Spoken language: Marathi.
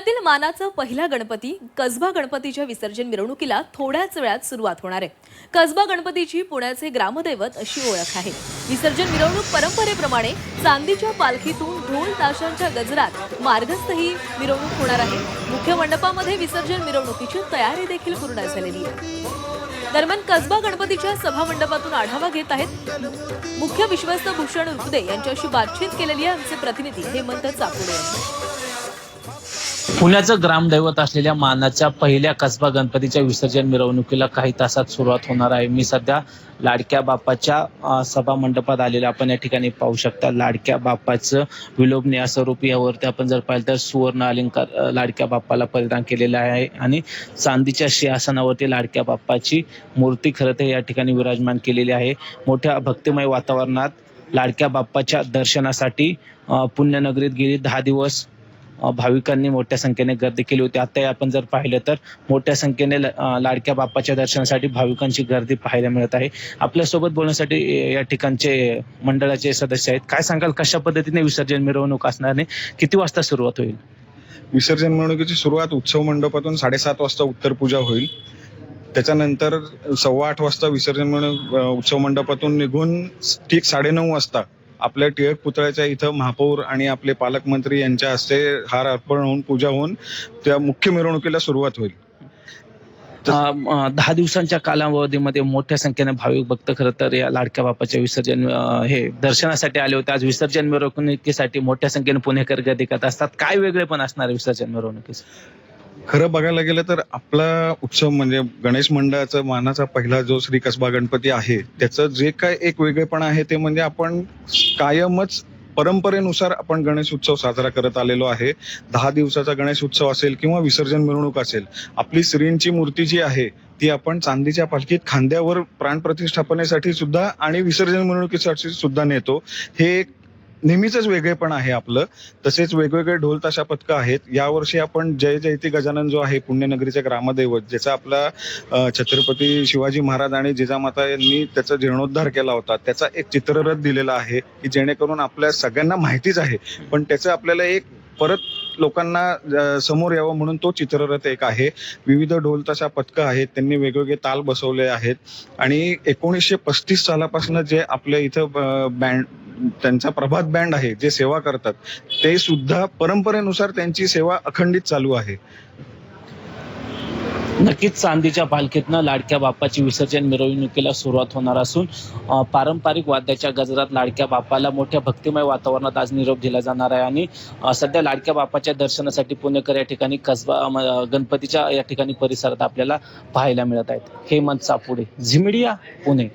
पुण्यातील मानाचा पहिला गणपती कसबा गणपतीच्या विसर्जन मिरवणुकीला थोड्याच वेळात सुरुवात होणार आहे. कसबा गणपतीची पुण्याचे ग्रामदैवत अशी ओळख आहे. विसर्जन मिरवणूक परंपरेप्रमाणे चांदीच्या पालखीतून ढोल ताशांच्या गजरात मार्गस्थ ही मिरवणूक होणार आहे. मुख्य मंडपामध्ये विसर्जन मिरवणुकीची तयारी देखील पूर्ण झालेली आहे. दरम्यान कसबा गणपतीच्या सभामंडपातून आढावा घेत आहेत मुख्य विश्वस्त भूषण रुपदे यांच्याशी बातचीत केलेली आहे आमचे प्रतिनिधी हेमंत चापुडे पुण्याचं ग्रामदैवत असलेल्या मानाच्या पहिल्या कसबा गणपतीच्या विसर्जन मिरवणुकीला काही तासात सुरुवात होणार आहे. मी सध्या लाडक्या बाप्पाच्या सभा मंडपात आलेलं आपण. या ठिकाणी पाहू शकता लाडक्या बाप्पाचं विलोभनीय स्वरूप यावरती आपण जर पाहिलं तर सुवर्ण अलंकार लाडक्या बाप्पाला परिधान केलेला आहे आणि चांदीच्या सिंहासनावरती लाडक्या बाप्पाची मूर्ती खरं तर या ठिकाणी विराजमान केलेली आहे. मोठ्या भक्तिमय वातावरणात लाडक्या बाप्पाच्या दर्शनासाठी पुण्यनगरीत गेली. दहा दिवस भाविकांनी मोठ्या संख्येने गर्दी केली होती. आताही आपण जर पाहिलं तर मोठ्या संख्येने लाडक्या बाप्पाच्या दर्शनासाठी भाविकांची गर्दी पाहायला मिळत आहे. आपल्यासोबत बोलण्यासाठी या ठिकाणचे मंडळाचे सदस्य आहेत. काय सांगाल? कशा पद्धतीने विसर्जन मिरवणूक असणार नाही किती वाजता सुरुवात होईल? विसर्जन मिरवणुकीची सुरुवात उत्सव मंडपातून साडेसात वाजता उत्तर पूजा होईल. त्याच्यानंतर सव्वा आठ वाजता विसर्जन मिरवणूक उत्सव मंडपातून निघून ठीक साडेनऊ वाजता आपल्या टिळक पुतळ्याच्या इथं महापौर आणि आपले पालकमंत्री यांच्या हस्ते हार अर्पण होऊन पूजा होऊन त्या मुख्य मिरवणुकीला सुरुवात होईल. दहा दिवसांच्या कालावधीमध्ये मोठ्या संख्येने भाविक भक्त खरं तर या लाडक्या बापाच्या विसर्जन हे दर्शनासाठी आले होते. आज विसर्जन मिरवणुकीसाठी मोठ्या संख्येने पुणेकर गर्दी करत असतात. काय वेगळे पण असणार विसर्जन मिरवणुकीस खरं बघायला गेलं तर आपला उत्सव म्हणजे गणेश मंडळाचा मानाचा पहिला जो श्री कसबा गणपती आहे त्याचं जे काय एक वेगळेपण आहे ते म्हणजे आपण कायमच परंपरेनुसार आपण गणेश उत्सव साजरा करत आलेलो आहे. दहा दिवसाचा गणेश उत्सव असेल किंवा विसर्जन मिरवणूक असेल आपली श्रींची मूर्ती जी आहे ती आपण चांदीच्या पालखीत खांद्यावर प्राणप्रतिष्ठापनेसाठी सुद्धा आणि विसर्जन मिरवणुकीसाठी सुद्धा नेतो. हे एक नेहमीच वेगळेपण आहे आपलं. तसेच वेगवेगळे ढोल ताशा पथकं आहेत. यावर्षी आपण जय जयती गजानन जो आहे पुण्यनगरीचे ग्रामदैवत ज्याचा आपला छत्रपती शिवाजी महाराज आणि जिजामाता यांनी त्याचा जीर्णोद्धार केला होता. त्याचा एक चित्ररथ दिलेला आहे की जेणेकरून आपल्या सगळ्यांना माहितीच आहे. पण त्याचं आपल्याला एक परत लोकांना समोर यावं म्हणून तो चित्ररथ एक आहे. विविध ढोल तशा पथकं आहेत त्यांनी वेगवेगळे ताल बसवले आहेत. आणि एकोणीसशे पस्तीस सालापासून जे आपल्या इथं बँड त्यांचा प्रभात बँड आहे जे सेवा करतात ते सुद्धा परंपरेनुसार त्यांची सेवा अखंडित चालू आहे. नक्कीच चांदीच्या पालखीतनं लाडक्या बाप्पाची विसर्जन मिरवणुकीला सुरुवात होणार असून पारंपरिक वाद्याच्या गजरात लाडक्या बाप्पाला मोठ्या भक्तिमय वातावरणात आज निरोप दिला जाणार आहे आणि सध्या लाडक्या बाप्पाच्या दर्शनासाठी पुणेकर या ठिकाणी कसबा गणपतीच्या या ठिकाणी परिसरात आपल्याला पाहायला मिळत आहेत. हेमंत सापुडे झिमिडिया पुणे.